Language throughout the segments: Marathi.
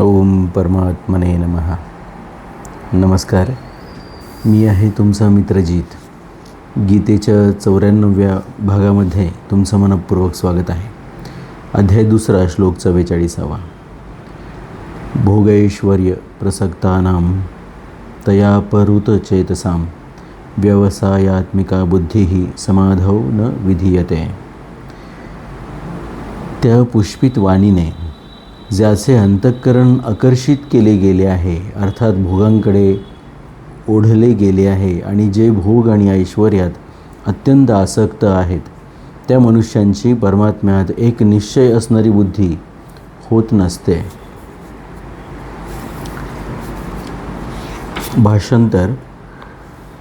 ओम परमात्मने नमः. नमस्कार मी आहे तुमचा मित्रजीत गीतेच्या चौऱ्याण्णव्या भागामध्ये तुमचं मनपूर्वक स्वागत आहे. अध्याय दुसरा श्लोक चव्वेचाळीसावा. भोगैश्वर्य प्रसक्तानां तया परुत चेतसां व्यवसायात्मिका बुद्धी समाधौ न विधीयते. त्या पुष्पित वाणीने ज्याचे अंतःकरण आकर्षित केले गेले आहे अर्थात भोगांकडे ओढले गेले आहे आणि जे भोग आणि ऐश्वर्यात अत्यंत आसक्त आहेत त्या मनुष्यांची परमात्म्यात एक निश्चय असणारी बुद्धी होत नसते. भाषांतर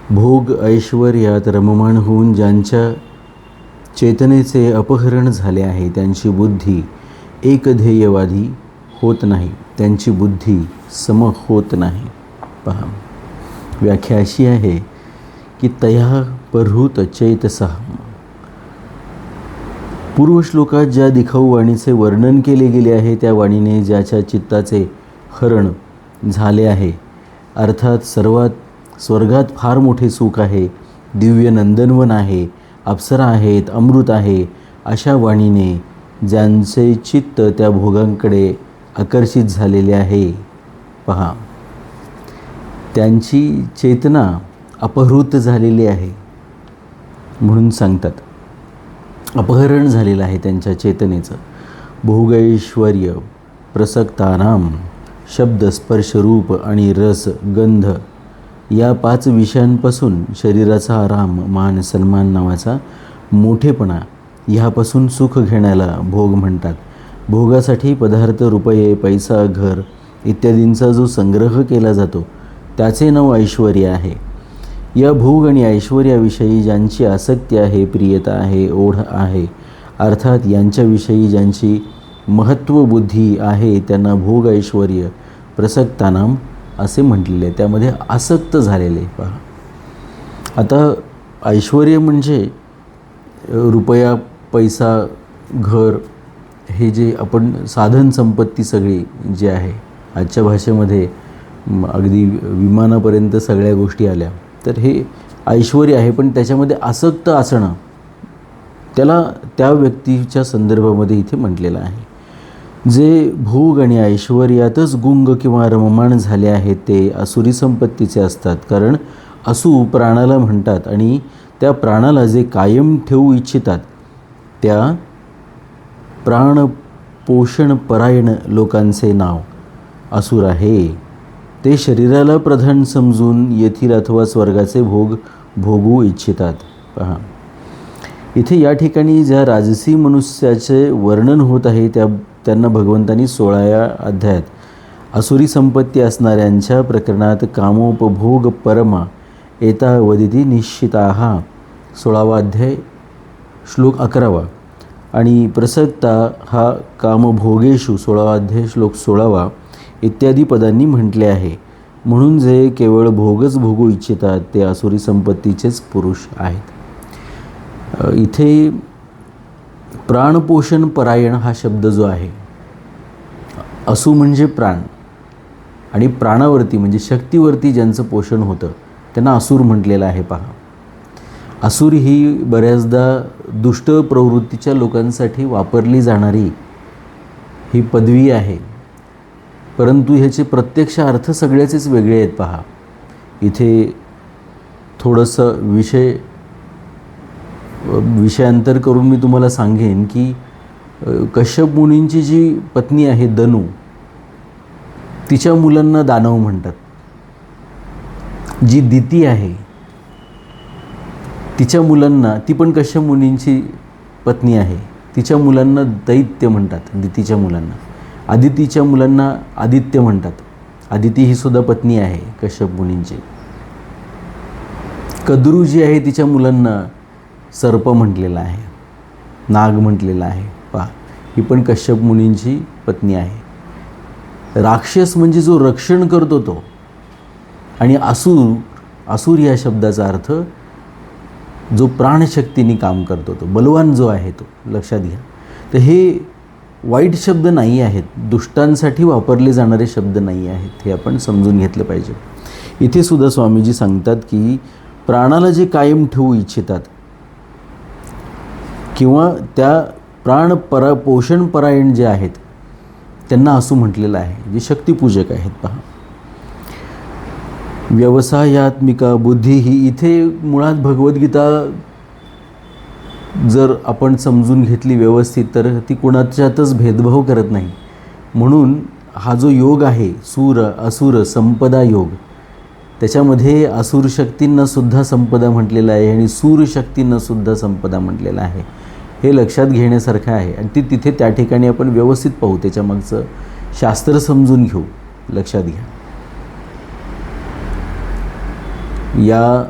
भोग ऐश्वर्यात रममाण होऊन ज्यांच्या चेतनेचे अपहरण झाले आहे त्यांची बुद्धी एकध्येयवादी होत नाही. त्यांची बुद्धी सम होत नाही. पहा. व्याख्या अशी आहे की तया परहूत चैतसह पूर्व श्लोकात ज्या दिखाऊ वाणीचे वर्णन केले गेले आहे त्या वाणीने ज्याच्या चित्ताचे हरण झाले आहे अर्थात सर्वात स्वर्गात फार मोठे सुख आहे दिव्य नंदनवन आहे अप्सरा आहेत अमृत आहे अशा वाणीने ज्यांचे चित्त त्या भोगांकडे आकर्षित झालेले आहे. पहा. त्यांची चेतना अपहृत झालेली आहे म्हणून सांगतात. अपहरण झालेलं आहे त्यांच्या चेतनेचं. भोगैश्वर प्रसक्तानाम शब्द स्पर्श रूप आणि रस गंध या पाच विषयांपासून शरीराचा आराम मान सन्मान नावाचा मोठेपणा ह्यापासून सुख घेण्याला भोग म्हणतात. भोगासाठी पदार्थ रुपये पैसा घर इत्यादींचा जो संग्रह केला जातो त्याचे नाव ऐश्वर आहे. या भोग आणि ऐश्वर्याविषयी ज्यांची आसक्ती आहे प्रियता आहे ओढ आहे अर्थात यांच्याविषयी ज्यांची महत्त्वबुद्धी आहे त्यांना भोग ऐश्वर प्रसक्तानाम असे म्हटलेले त्यामध्ये आसक्त झालेले पहा. आता ऐश्वर म्हणजे रुपया पैसा घर हे जे आपण साधन संपत्ती सगळी जी आहे आजच्या भाषेमध्ये अगदी विमानापर्यंत सगळ्या गोष्टी आल्या तर हे ऐश्वर आहे. पण त्याच्यामध्ये आसक्त असणं त्याला त्या व्यक्तीच्या संदर्भामध्ये इथे म्हटलेलं आहे. जे भोग आणि ऐश्वर्यातच गुंग किंवा रममाण झाले आहेत ते असुरी संपत्तीचे असतात. कारण असू प्राणाला म्हणतात आणि त्या प्राणाला जे कायम ठेवू इच्छितात त्या प्राण पोषण परायण लोकांचे नाव. असुर आहे. ते शरीराला प्रधान समजून येथील अथवा स्वर्गाचे भोग भोगू इच्छितात. पहा. इथे या ठिकाणी ज्या राजसी मनुष्याचे वर्णन होत आहे त्या त्यांना भगवंतांनी सोळाव्या अध्यायात असुरी संपत्ती असणाऱ्यांच्या प्रकरणात कामोपभोग परमा एता वदिती निश्चिता. सोळावा अध्याय श्लोक अकरावा. आणि प्रसक्ता हा कामभोगेशू सोळावा अध्याय श्लोक सोळावा इत्यादी पदांनी म्हटले आहे. म्हणून जे केवळ भोगच भोगू इच्छितात ते असुरी संपत्तीचेच पुरुष आहेत. इथे प्राणपोषण परायण हा शब्द जो आहे असू म्हणजे प्राण आणि प्राणावरती म्हणजे शक्तीवरती ज्यांचं पोषण होतं त्यांना असुर म्हटलेलं आहे पहा. असुर ही बऱ्याचदा दुष्ट प्रवृत्तीच्या लोकांसाठी वापरली जाणारी ही पदवी आहे. परंतु ह्याचे प्रत्यक्ष अर्थ सगळ्याचेच वेगळे आहेत पहा. इथे थोडंसं विषय विषयांतर करून मी तुम्हाला सांगेन की कश्यप मुनींची जी पत्नी आहे दनू तिच्या मुलांना दानव म्हणतात. जी दिती आहे तिच्या मुलांना ती पण कश्यप मुनींची पत्नी आहे? तिच्या मुलांना दैत्य म्हणतात दितीच्या मुलांना. आदितीच्या मुलांना आदित्य म्हणतात. आदिती ही सुद्धा पत्नी आहे कश्यप मुनींची. कद्रू जी आहे तिच्या मुलांना सर्प म्हटलेला आहे नाग म्हटलेला आहे. पा ही पण कश्यप मुनींची पत्नी आहे. राक्षस म्हणजे जो रक्षण करतो तो. आणि असूर असूर या शब्दाचा अर्थ जो प्राणशक्तीने काम करतो तो बलवान जो आहे तो लक्षात घ्या. तर हे वाईट शब्द नाही आहेत दुष्टांसाठी वापरले जाणारे शब्द नाही आहेत हे आपण समजून घेतलं पाहिजे. इथे सुद्धा स्वामीजी सांगतात की प्राणाला जे कायम ठेवू इच्छितात किंवा त्या प्राण परा पोषणपरायण जे आहेत त्यांना असं म्हटलेलं आहे जे शक्तिपूजक आहेत पहा. व्यवसायात्मिका बुद्धी ही इथे मुळात भगवद्गीता जर आपण समजून घेतली व्यवस्थित तर ती कुणाच्यातच भेदभाव करत नाही. म्हणून हा जो योग आहे सूर असुर संपदा योग त्याच्यामध्ये असुर शक्तींनासुद्धा संपदा म्हटलेलं आहे आणि सूर शक्तींनासुद्धा संपदा म्हटलेलं आहे. हे लक्षात घेण्यासारखं आहे आणि ती तिथे त्या ठिकाणी आपण व्यवस्थित पाहू. त्याच्यामागचं शास्त्र समजून घेऊ. लक्षात घ्या. या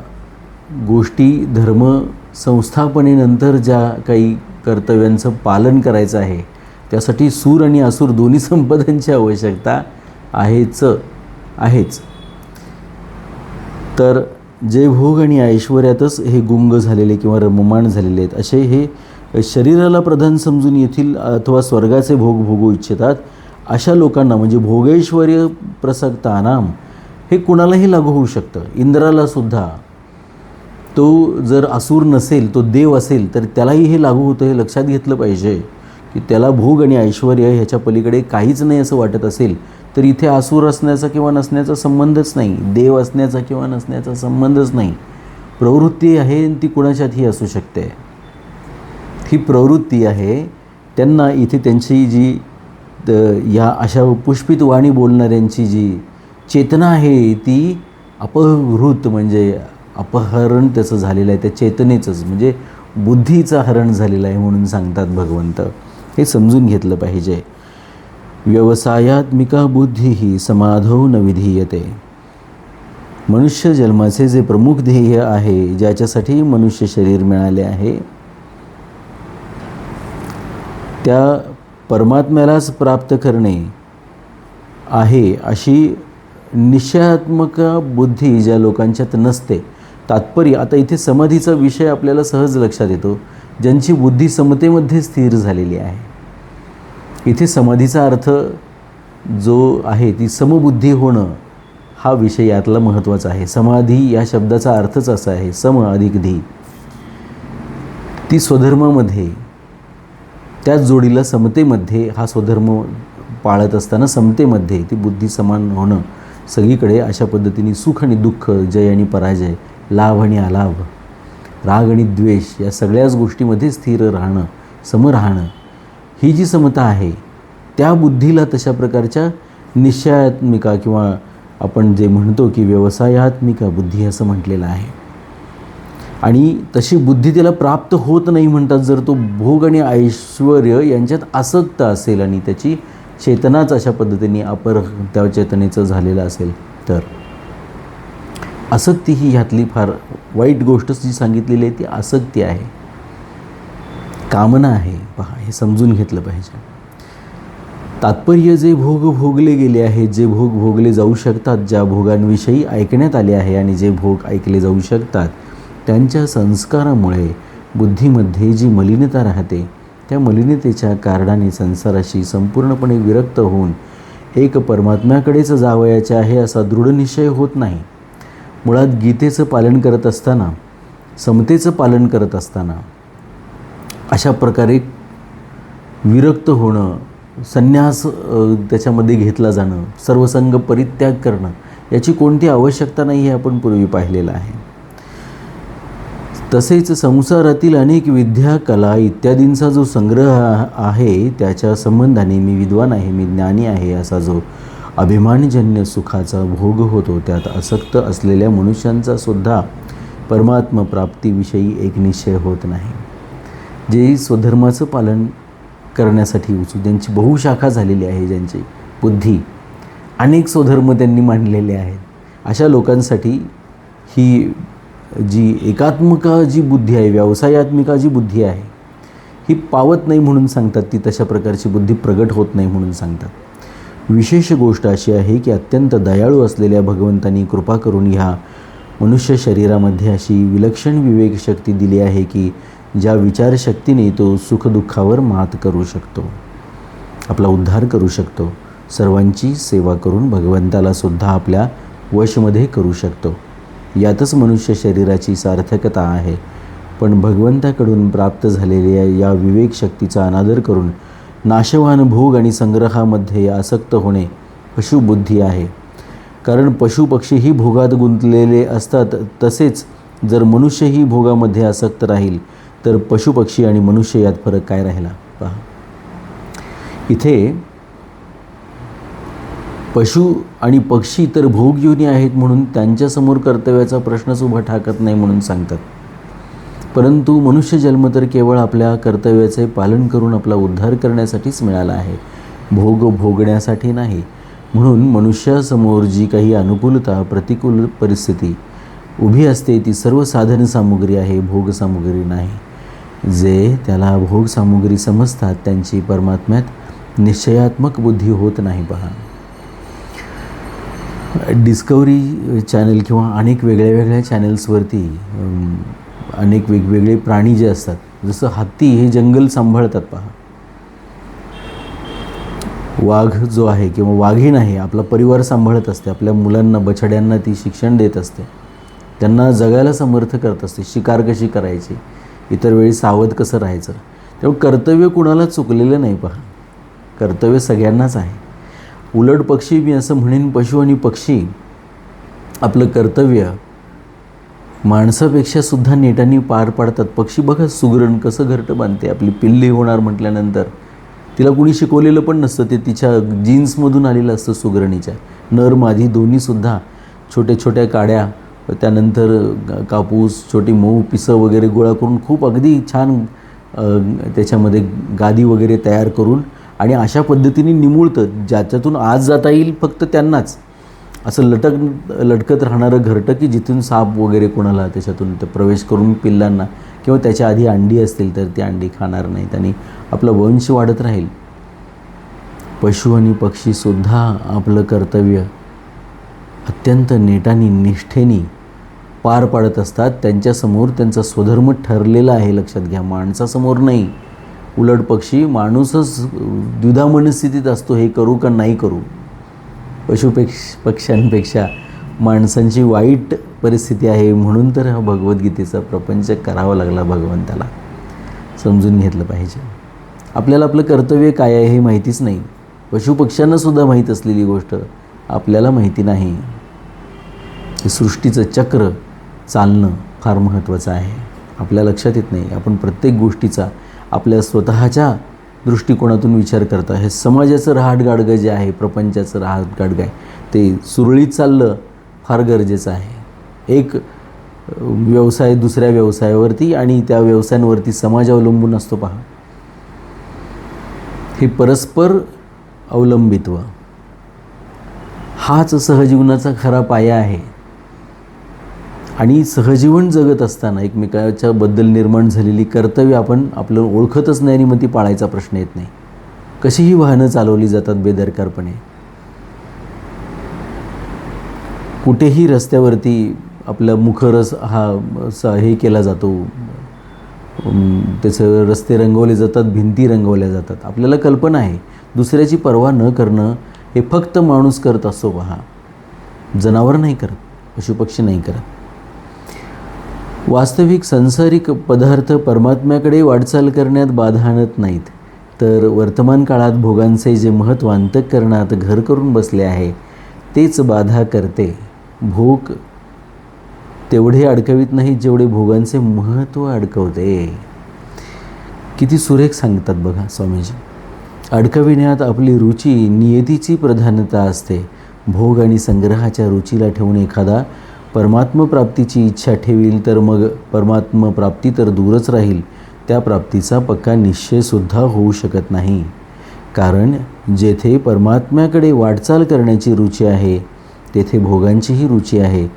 गोष्टी धर्म संस्थापनेनंतर ज्या काही कर्तव्यांचं पालन करायचं आहे त्यासाठी सूर आणि असुर दोन्ही संपदांची आवश्यकता आहेच आहेच. तर जे भोग आणि ऐश्वर्यातच हे गुंग झालेले किंवा रममाण झालेले आहेत असे हे शरीराला प्रधान समजून येथील अथवा स्वर्गाचे भोग भोगू इच्छितात अशा लोकांना म्हणजे भोगेश्वर्य प्रसक्तानाम हे कुणालाही लागू होऊ शकतं. इंद्राला सुद्धा. तो जर असूर नसेल तो देव असेल तर त्यालाही हे लागू होतं हे लक्षात घेतलं पाहिजे की त्याला भोग आणि ऐश्वर ह्याच्या पलीकडे काहीच नाही असं वाटत असेल तर इथे आसूर असण्याचा किंवा नसण्याचा संबंधच नाही देव असण्याचा किंवा नसण्याचा संबंधच नाही. प्रवृत्ती आहे आणि ती कुणाच्यातही असू शकते. ही प्रवृत्ती आहे त्यांना इथे त्यांची जी या अशा पुष्पित वाणी बोलणाऱ्यांची जी चेतना आहे ती अपहृत म्हणजे अपहरण त्याचं झालेलं आहे त्या चेतनेचंच म्हणजे बुद्धीचं हरण झालेलं आहे म्हणून सांगतात भगवंत. हे समजून घेतलं पाहिजे. व्यवसायात्मिका बुद्धी ही समाधव न विधीयते. मनुष्य जन्माचे जे प्रमुख ध्येय आहे ज्याच्यासाठी मनुष्य शरीर मिळाले आहे त्या परमात्म्यालाच प्राप्त करणे आहे अशी निश्चयात्मक बुद्धी ज्या लोकांच्यात नसते तात्पर्य आता इथे समाधीचा विषय आपल्याला सहज लक्षात येतो ज्यांची बुद्धी समतेमध्ये स्थिर झालेली आहे. इथे समाधीचा अर्थ जो आहे ती समबुद्धी होणं हा विषय यातला महत्त्वाचा आहे. समाधी या शब्दाचा अर्थच असा आहे सम अधिक धी. ती स्वधर्मामध्ये त्याच जोडीला समतेमध्ये हा स्वधर्म पाळत असताना समतेमध्ये ती बुद्धी समान होणं सगळीकडे अशा पद्धतीने सुख आणि दुःख जय आणि पराजय लाभ आणि अलाभ राग आणि द्वेष या सगळ्याच गोष्टीमध्ये स्थिर राहणं सम राहणं ही जी समता आहे त्या बुद्धीला तशा प्रकारच्या निश्चयात्मिका किंवा आपण जे म्हणतो की व्यवसायात्मिका बुद्धी असं म्हटलेलं आहे. आणि तशी बुद्धी त्याला प्राप्त होत नाही म्हणतात जर तो भोग आणि ऐश्वर यांच्यात आसक्त असेल आणि त्याची चेतनाच अशा पद्धतीने अपर त्या चेतनेचं झालेलं असेल तर. आसक्ती ही ह्यातली फार वाईट गोष्ट जी सांगितलेली आहे ती आसक्ती आहे. कामना आहे. पहा हे समजून घेतलं पाहिजे. तात्पर्य जे भोग भोगले गेले आहेत जे भोग भोगले जाऊ शकतात ज्या भोगांविषयी ऐकण्यात आले आहे आणि जे भोग ऐकले जाऊ शकतात त्यांच्या संस्कारामुळे बुद्धीमध्ये जी मलिनता राहते त्या मलिनतेच्या कारणाने संसाराशी संपूर्णपणे विरक्त होऊन एक परमात्म्याकडेच जावयाचे आहे असा दृढ निश्चय होत नाही. मुळात गीतेचं पालन करत असताना समतेचं पालन करत असताना अशा प्रकारे विरक्त होणं संन्यास त्याच्यामध्ये घेतला जाणं सर्वसंग परित्याग करणं याची कोणती आवश्यकता नाही हे आपण पूर्वी पाहिलेलं आहे. तसेच संसारातील अनेक विद्या कला इत्यादींचा जो संग्रह आहे त्याच्या संबंधाने मी विद्वान आहे मी ज्ञानी आहे असा जो अभिमानजन्य सुखाचा भोग होतो त्यात आसक्त असलेल्या मनुष्यांचा सुद्धा परमात्म प्राप्तीविषयी एक निश्चय होत नाही. जे स्वधर्माचं पालन करण्यासाठी उचू ज्यांची बहुशाखा झालेली आहे ज्यांची बुद्धी अनेक स्वधर्म त्यांनी मांडलेले आहेत. अशा लोकांसाठी ही जी एकात्मका जी बुद्धी आहे व्यवसायात्मिका जी बुद्धी आहे ही पावत नाही म्हणून सांगतात ती तशा प्रकारची बुद्धी प्रगट होत नाही म्हणून सांगतात. विशेष गोष्ट अशी आहे की अत्यंत दयाळू असलेल्या भगवंतांनी कृपा करून ह्या मनुष्य शरीरामध्ये अशी विलक्षण विवेकशक्ती दिली आहे की ज्या विचारशक्तीने तो सुखदुःखावर मात करू शकतो. आपला उद्धार करू शकतो. सर्वांची सेवा करून भगवंताला सुद्धा आपल्या वशमध्ये करू शकतो. यातच मनुष्य शरीराची सार्थकता आहे. पण भगवंताकडून प्राप्त झालेल्या या विवेक शक्तीचा अनादर करून नाशवान भोग आणि संग्रहामध्ये आसक्त होणे पशुबुद्धी आहे. कारण पशुपक्षीही भोगात गुंतलेले असतात तसेच जर मनुष्यही भोगामध्ये आसक्त राहील तर पशुपक्षी आणि मनुष्य यात फरक काय राहिला? पहा. इथे पशु आणि पक्षी तर भोगयोनी आहेत म्हणून त्यांच्यासमोर कर्तव्याचा प्रश्नच उभा ठाकत नाही म्हणून सांगतात. परंतु मनुष्य जन्म तर केवळ आपल्या कर्तव्याचे पालन करून आपला उद्धार करण्यासाठीच मिळाला आहे. भोग भोगण्यासाठी नाही. म्हणून मनुष्यासमोर जी काही अनुकूलता प्रतिकूल परिस्थिती उभी असते ती सर्व साधन सामुग्री आहे भोग सामुग्री नाही. जे त्याला भोग सामुग्री समजतात त्यांची परमात्म्यात निश्चयात्मक बुद्धी होत नाही पहा. डिस्कवरी चॅनल किंवा अनेक वेगळ्या वेगळ्या चॅनल्सवरती अनेक वेगवेगळे प्राणी जे असतात जसं हत्ती हे जंगल सांभाळतात पहा. वाघ जो आहे किंवा वाघीण आहे आपला परिवार सांभाळत असते आपल्या मुलांना बछड्यांना ती शिक्षण देत असते. त्यांना जगायला समर्थ करत असते शिकार कशी करायची? इतर वेळी सावध कसं राहायचं? त्यामुळे कर्तव्य कुणाला चुकलेलं नाही पहा. कर्तव्य सगळ्यांनाच आहे. उलट पक्षी मी असं म्हणेन पशु आणि पक्षी आपलं कर्तव्य माणसापेक्षा सुद्धा नेटाने पार पाडतात. पक्षी बघा सुगरण कसं घरटं बांधते. आपली पिल्ली होणार म्हटल्यानंतर. तिला कुणी शिकवलेलं पण नसतं ते तिच्या जीन्समधून आलेलं असतं सुगरणीच्या. नर माझी दोन्हीसुद्धा छोट्या छोट्या काड्या त्यानंतर कापूस छोटी मऊ पिसं वगैरे गोळा करून खूप अगदी छान त्याच्यामध्ये गादी वगैरे तयार करून आणि अशा पद्धतीने निमुळतं ज्याच्यातून आज जाता येईल फक्त त्यांनाच. असं लटक लटकत राहणारं घरटं की जिथून साप वगैरे कोणाला त्याच्यातून ते प्रवेश करून पिल्लांना किंवा त्याच्या आधी अंडी असतील तर ती अंडी खाणार नाहीत आणि आपला वंश वाढत राहील. पशु आणि पक्षीसुद्धा आपलं कर्तव्य अत्यंत नेटानी निष्ठेने पार पाडत असतात. त्यांच्यासमोर त्यांचा स्वधर्म ठरलेला आहे लक्षात घ्या. माणसासमोर नाही. उलट पक्षी माणूसच द्विधा मनस्थितीत असतो हे करू का नाही करू? पशुपेक्ष पक्ष्यांपेक्षा माणसांची वाईट परिस्थिती आहे म्हणून तर हा भगवद्गीतेचा प्रपंच करावा लागला भगवंताला. समजून घेतलं पाहिजे. आपल्याला आपलं कर्तव्य काय आहे हे माहितीच नाही. पशुपक्ष्यांनासुद्धा माहीत असलेली गोष्ट आपल्याला माहिती नाही. हे सृष्टीचं चक्र चालणं फार महत्त्वाचं आहे. आपल्या लक्षात येत नाही. आपण प्रत्येक गोष्टीचा आपल्या स्वतःच्या दृष्टिकोनातून विचार करता. हे समाजाचं रहाटगाडगं जे आहे प्रपंचाचं रहाटगाडगं आहे ते सुरळीत चाललं फार गरजेचं आहे. एक व्यवसाय दुसऱ्या व्यवसायावरती आणि त्या व्यवसायांवरती समाज अवलंबून असतो पहा. हे परस्पर अवलंबित्व. हाच सहजीवनाचा खरा पाया आहे. आणि सहजीवन जगत असताना एकमेकाच्या बद्दल निर्माण झालेली कर्तव्य आपण आपलं ओळखतच नाही आणि मग ती पाळायचा प्रश्न येत नाही. कशीही वाहनं चालवली जातात बेदरकारपणे. कुठेही रस्त्यावरती आपला मुखरस हा सा हे केला जातो. त्याचं रस्ते रंगवले जातात भिंती रंगवल्या जातात. आपल्याला कल्पना आहे दुसऱ्याची पर्वा न करणं हे फक्त माणूस करत असतो पहा जनावर नाही करत पशुपक्षी नाही करत. वास्तविक संसारिक पदार्थ परमात्म्याकडे वाटचाल करण्यात बाधा आणत नाहीत. तर वर्तमान काळात भोगांचे जे महत्त्व अंतःकरणात घर करून बसले आहे तेच बाधा करते. भोग तेवढे अडकवित नाहीत जेवढे भोगांचे महत्त्व अडकवते. किती सुरेख सांगतात बघा स्वामीजी. अडकविण्यात आपली रुची नियतीची प्रधानता असते. भोग आणि संग्रहाच्या रुचीला ठेवून एखादा परमात्मप्राप्तीची इच्छा ठेवील तर मग परमात्मप्राप्ती तर दूरच राहील. त्या प्राप्तीचा पक्का निश्चयसुद्धा होऊ शकत नाही. कारण जेथे परमात्म्याकडे वाटचाल करण्याची रुची आहे तेथे भोगांचीही रुची आहे.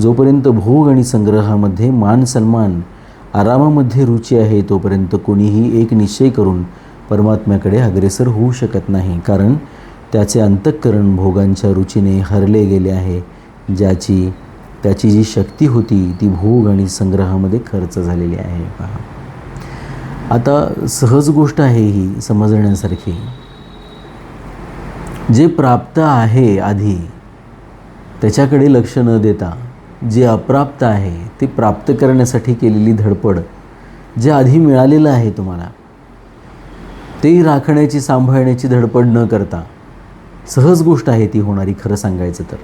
जोपर्यंत भोग आणि संग्रहामध्ये मान सन्मान आरामामध्ये रुची आहे तोपर्यंत कोणीही एक निश्चय करून परमात्म्याकडे अग्रेसर होऊ शकत नाही. कारण त्याचे अंतःकरण भोगांच्या रुचीने हरले गेले आहे ज्याची त्याची जी शक्ती होती ती भोग आणि संग्रहामध्ये खर्च झालेली आहे. पहा. आता सहज गोष्ट आहे ही समजण्यासारखी. जे प्राप्त आहे आधी त्याच्याकडे लक्ष न देता जे अप्राप्त आहे ते प्राप्त करण्यासाठी केलेली धडपड जे आधी मिळालेलं आहे तुम्हाला ते राखण्याची सांभाळण्याची धडपड न करता सहज गोष्ट आहे ती होणारी खरं सांगायचं तर.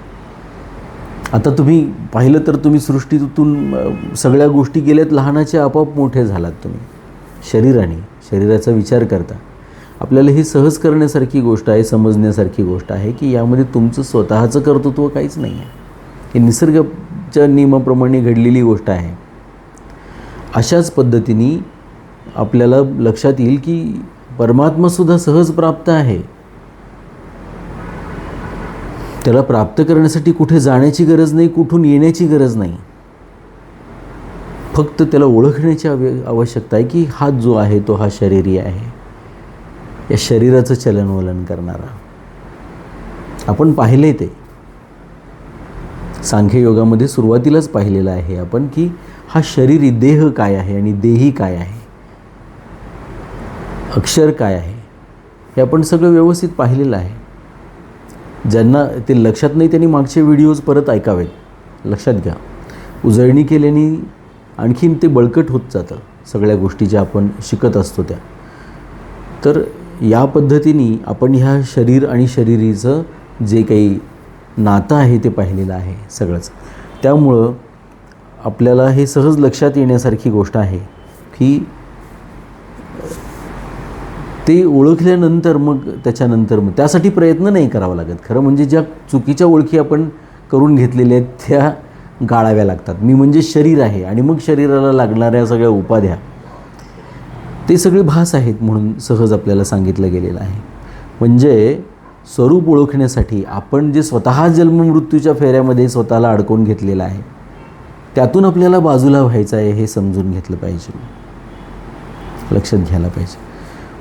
आता तुम्ही पाहिलं तर तुम्ही सृष्टीतून सगळ्या गोष्टी गेल्यात लहानाचे आपोआप मोठे झालात तुम्ही. शरीराने शरीराचा विचार करता. आपल्याला ही सहज करण्यासारखी गोष्ट आहे समजण्यासारखी गोष्ट आहे की यामध्ये तुमचं स्वतःचं कर्तृत्व काहीच नाही आहे. ही निसर्गाच्या नियमाप्रमाणे घडलेली गोष्ट आहे. अशाच पद्धतीने आपल्याला लक्षात येईल की परमात्मासुद्धा सहज प्राप्त आहे. त्याला प्राप्त करण्यासाठी कुठे जाण्याची गरज नाही कुठून येण्याची गरज नाही. फक्त त्याला ओळखण्याची आव आवश्यकता आहे की हा जो आहे तो हा शरीरी आहे. या शरीराचं चलनवलन करणारा. आपण पाहिले ते. सांख्ययोगामध्ये सुरुवातीलाच पाहिलेलं आहे आपण की हा शरीरी देह काय आहे आणि देही काय आहे. अक्षर काय आहे हे आपण सगळं व्यवस्थित पाहिलेलं आहे. ज्यांना ते लक्षात नाही त्यांनी मागचे व्हिडिओज परत ऐकावेत. लक्षात घ्या. उजळणी केल्याने आणखीन ते बळकट होत जातं. सगळ्या गोष्टी ज्या आपण शिकत असतो त्या. तर या पद्धतीने आपण ह्या शरीर आणि शरीरीचं जे काही नातं आहे ते पाहिलेलं आहे सगळंच. त्यामुळं आपल्याला हे सहज लक्षात येण्यासारखी गोष्ट आहे की ते ओळखल्यानंतर मग त्याच्यानंतर मग त्यासाठी प्रयत्न नाही करावा लागत. खरं म्हणजे ज्या चुकीच्या ओळखी आपण करून घेतलेल्या आहेत त्या गाळाव्या लागतात. मी म्हणजे शरीर आहे आणि मग शरीराला लागणाऱ्या सगळ्या उपाध्या ते सगळे भास आहेत म्हणून सहज आपल्याला सांगितलं गेलेलं आहे. म्हणजे स्वरूप ओळखण्यासाठी आपण जे स्वतः जन्ममृत्यूच्या फेऱ्यामध्ये स्वतःला अडकून घेतलेलं आहे त्यातून आपल्याला बाजूला व्हायचं आहे हे समजून घेतलं पाहिजे. लक्षात घ्यायला पाहिजे.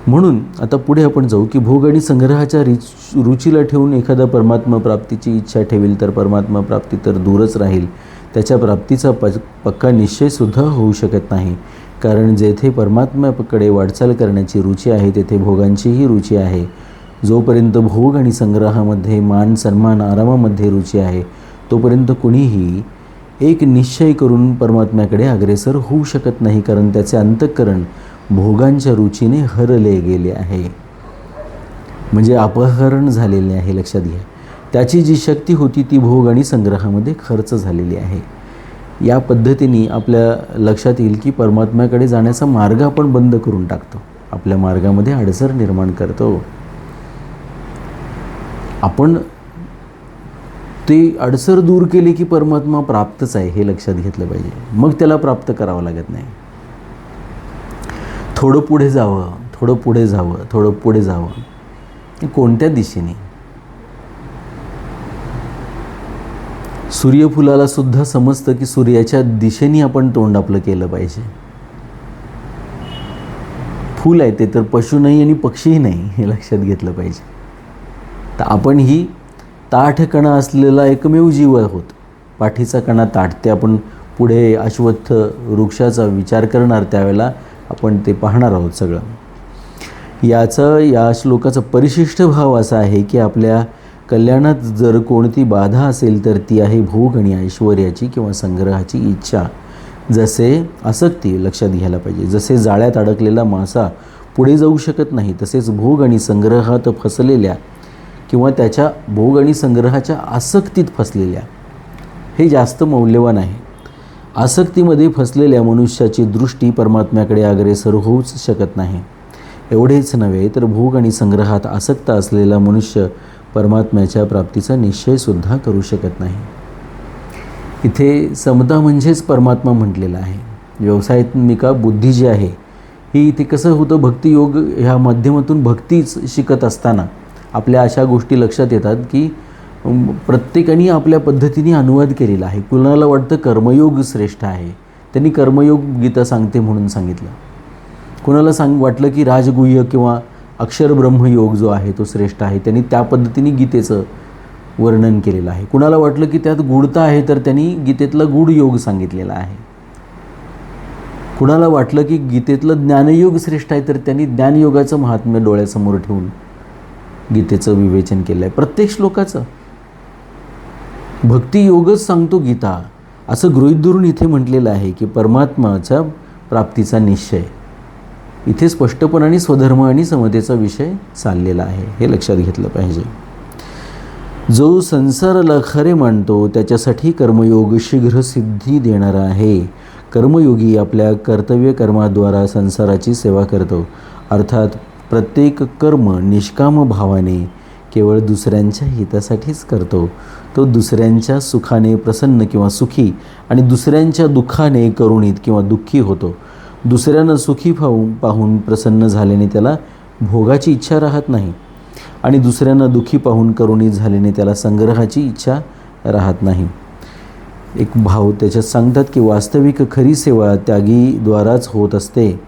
म्हणून आता पुढे आपण जाऊ की भोग आणि संग्रहाच्या रिच रुचीला ठेवून एखादा परमात्मा प्राप्तीची इच्छा ठेवेल तर परमात्मा प्राप्ती तर दूरच राहील. त्याच्या प्राप्तीचा प पक्का निश्चयसुद्धा होऊ शकत नाही. कारण जेथे परमात्म्याकडे वाटचाल करण्याची रुची आहे तेथे भोगांचीही रुची आहे. जोपर्यंत भोग आणि संग्रहामध्ये मान सन्मान आरामामध्ये रुची आहे तोपर्यंत कुणीही एक निश्चय करून परमात्म्याकडे अग्रेसर होऊ शकत नाही कारण त्याचे अंतःकरण भोगांच्या रुचीने हरले गेले आहे. म्हणजे अपहरण झालेले आहे लक्षात घ्या. त्याची जी शक्ती होती ती भोग आणि संग्रहामध्ये खर्च झालेली आहे. या पद्धतीने आपल्या लक्षात येईल की परमात्म्याकडे जाण्याचा मार्ग आपण बंद करून टाकतो. आपल्या मार्गामध्ये अडसर निर्माण करतो. आपण ते अडसर दूर केली की परमात्मा प्राप्तच आहे हे लक्षात घेतलं पाहिजे. मग त्याला प्राप्त करावं लागत नाही. थोडं पुढे जावं थोडं पुढे जावं थोडं पुढे जावं. कोणत्या दिशेने? सूर्यफुलाला सुद्धा समजतं की सूर्याच्या दिशेने आपण तोंड आपलं केलं पाहिजे. फूल आहे ते तर पशु नाही आणि पक्षीही नाही हे लक्षात घेतलं पाहिजे. तर आपण ही ताठ कणा असलेला एकमेव जीव आहोत. पाठीचा कणा ताठते आपण पुढे अश्वत्थ वृक्षाचा विचार करणार त्यावेळेला. आपण ते पाहणार आहोत सगळं. याचं या श्लोकाचा परिशिष्ट भाव असा आहे की आपल्या कल्याणात जर कोणती बाधा असेल तर ती आहे भोग आणि ऐश्वर्याची किंवा संग्रहाची इच्छा. जसे आसक्ती लक्षात घ्यायला पाहिजे. जसे जाळ्यात अडकलेला मासा पुढे जाऊ शकत नाही तसेच भोग आणि संग्रहात फसलेल्या किंवा त्याच्या भोग आणि संग्रहाच्या आसक्तीत फसलेल्या हे जास्त मौल्यवान आहे. आसक्तीमध्ये फसलेल्या मनुष्याची दृष्टी परमात्म्याकडे अग्रेसर होऊच शकत नाही. एवढेच नव्हे तर भोग आणि संग्रहात आसक्त असलेला मनुष्य परमात्म्याच्या प्राप्तीचा निश्चयसुद्धा करू शकत नाही. इथे समता म्हणजेच परमात्मा म्हटलेला आहे. व्यवसायात्मिका बुद्धी जी आहे ही इथे कसं होतं भक्तियोग ह्या माध्यमातून भक्तीच शिकत असताना आपल्या अशा गोष्टी लक्षात येतात की प्रत्येकाने आपल्या पद्धतीने अनुवाद केलेला आहे. कुणाला वाटतं कर्मयोग श्रेष्ठ आहे? त्यांनी कर्मयोग गीता सांगते म्हणून सांगितलं. कुणाला सांग वाटलं की राजगुह्य किंवा अक्षर ब्रह्मयोग जो आहे तो श्रेष्ठ आहे त्यांनी त्या पद्धतीने गीतेचं वर्णन केलेलं आहे. कुणाला वाटलं की त्यात गुढता आहे तर त्यांनी गीतेतला गूढ योग सांगितलेला आहे. कुणाला वाटलं की गीतेतलं ज्ञानयोग श्रेष्ठ आहे तर त्यांनी ज्ञानयोगाचं महात्म्य डोळ्यासमोर ठेवून गीतेचं विवेचन केलं आहे प्रत्येक श्लोकाचं. भक्तियोगच सांगतो गीता. असं गृहित धरून इथे म्हटलेलं आहे की परमात्माच्या प्राप्तीचा निश्चय. इथे स्पष्टपणाने स्वधर्म आणि समतेचा विषय चाललेला आहे. हे लक्षात घेतलं पाहिजे. जो संसाराला खरे मानतो त्याच्यासाठी कर्मयोग शीघ्र सिद्धी देणारा आहे. कर्मयोगी आपल्या कर्तव्य कर्माद्वारा संसाराची सेवा करतो. अर्थात प्रत्येक कर्म निष्काम भावाने केवळ दुसऱ्यांच्या हितासाठीच करतो. तो दुसऱ्यांच्या सुखाने प्रसन्न किंवा सुखी आणि दुसऱ्यांच्या दुःखाने करुणित किंवा दुःखी होतो. दुसऱ्यांना सुखी पाहून पाहून प्रसन्न झाल्याने त्याला भोगाची इच्छा राहत नाही आणि दुसऱ्यांना दुःखी पाहून करुणित झाल्याने त्याला संग्रहाची इच्छा राहत नाही. एक भाव त्याच्यात सांगतात की वास्तविक खरी सेवा त्यागीद्वाराच होत असते.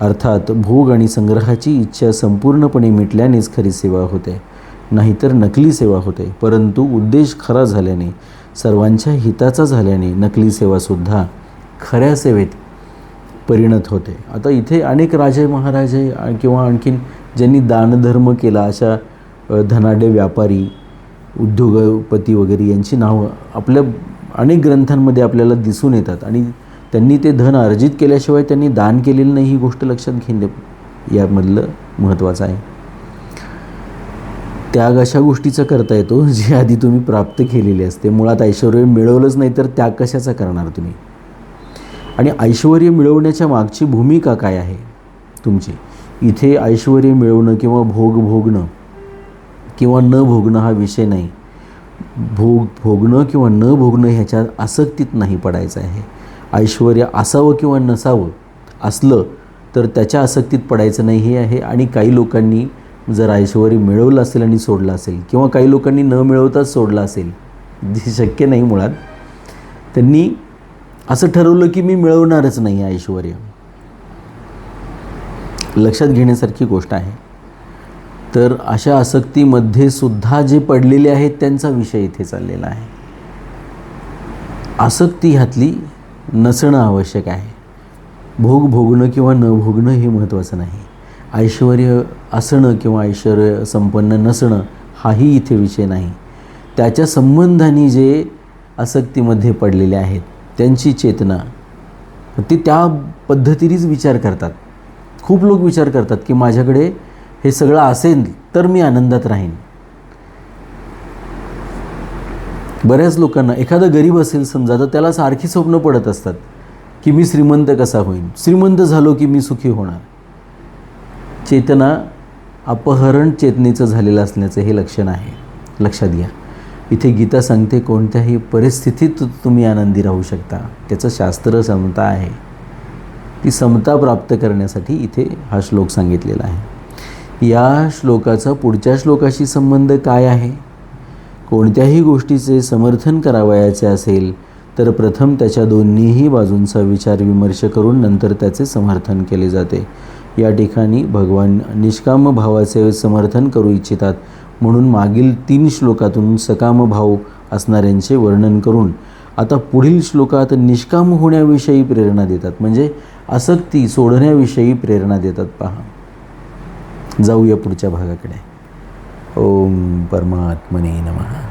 अर्थात भोग आणि संग्रहाची इच्छा संपूर्णपणे मिटल्यानेच खरी सेवा होते. नाहीतर नकली सेवा होते. परंतु उद्देश खरा झाल्याने सर्वांच्या हिताचा झाल्याने नकली सेवासुद्धा खऱ्या सेवेत परिणत होते. आता इथे अनेक राजे महाराजे किंवा आणखीन ज्यांनी दानधर्म केला अशा धनाढ्य व्यापारी उद्योगपती वगैरे यांची नावं आपल्या अनेक ग्रंथांमध्ये आपल्याला दिसून येतात. आणि त्यांनी ते धन अर्जित केल्याशिवाय त्यांनी दान केलेलं नाही ही गोष्ट लक्षात घेणे यामधलं महत्त्वाचं आहे. त्याग अशा गोष्टीचा करता येतो जी आधी तुम्ही प्राप्त केलेली असते. मुळात ऐश्वर मिळवलंच नाही तर त्याग कशाचा करणार तुम्ही? आणि ऐश्वर मिळवण्याच्या मागची भूमिका काय आहे तुमची? इथे ऐश्वर मिळवणं किंवा भोग भोगणं किंवा न भोगणं हा विषय नाही. भोग भोगणं किंवा न भोगणं ह्याच्यात आसक्तीत नाही पडायचं आहे. ऐश्वर असावं किंवा नसावं असलं तर त्याच्या आसक्तीत पडायचं नाही हे आहे. आणि काही लोकांनी जर ऐश्वरी मिळवलं असेल आणि सोडलं असेल किंवा काही लोकांनी न मिळवताच सोडलं असेल जे शक्य नाही मुळात त्यांनी असं ठरवलं की मी मिळवणारच नाही ऐश्वर लक्षात घेण्यासारखी गोष्ट आहे. तर अशा आसक्तीमध्ये सुद्धा जे पडलेले आहेत त्यांचा विषय इथे चाललेला आहे. आसक्ती ह्यातली नसणं आवश्यक आहे. भोग भोगणं किंवा न भोगणं हे महत्त्वाचं नाही. ऐश्वर असणं किंवा ऐश्वर संपन्न नसणं हाही इथे विषय नाही. त्याच्या संबंधाने जे आसक्तीमध्ये पडलेले आहेत त्यांची चेतना ते त्या पद्धतीनेच विचार करतात. खूप लोक विचार करतात की माझ्याकडे हे सगळं असेल तर मी आनंदात राहीन. बऱ्याच लोकांना एखादा गरीब असेल समजा तर त्याला सारखी स्वप्न पडत असतात की मी श्रीमंत कसा होईन? श्रीमंत झालो की मी सुखी होणार? चेतना अपहरण चेतनेचं झालेलं असण्याचं हे लक्षण आहे. लक्षात घ्या. इथे गीता सांगते कोणत्याही परिस्थितीत तुम्ही आनंदी राहू शकता. त्याचं शास्त्र समता आहे. ती समता प्राप्त करण्यासाठी इथे हा श्लोक सांगितलेला आहे. या श्लोकाचा पुढच्या श्लोकाशी संबंध काय आहे? कोणत्याही गोष्टीचे समर्थन करावयाचे असेल तर प्रथम त्याच्या दोन्हीही बाजूंचा विचार विमर्श करून नंतर त्याचे समर्थन केले जाते. या ठिकाणी भगवान निष्काम भावाचे समर्थन करू इच्छितात. म्हणून मागील तीन श्लोकातून सकाम भाव असणाऱ्यांचे वर्णन करून आता पुढील श्लोकात निष्काम होण्याविषयी प्रेरणा देतात. म्हणजे आसक्ती सोडण्याविषयी प्रेरणा देतात. पहा. जाऊया पुढच्या भागाकडे. ओम परमात्मने नमः.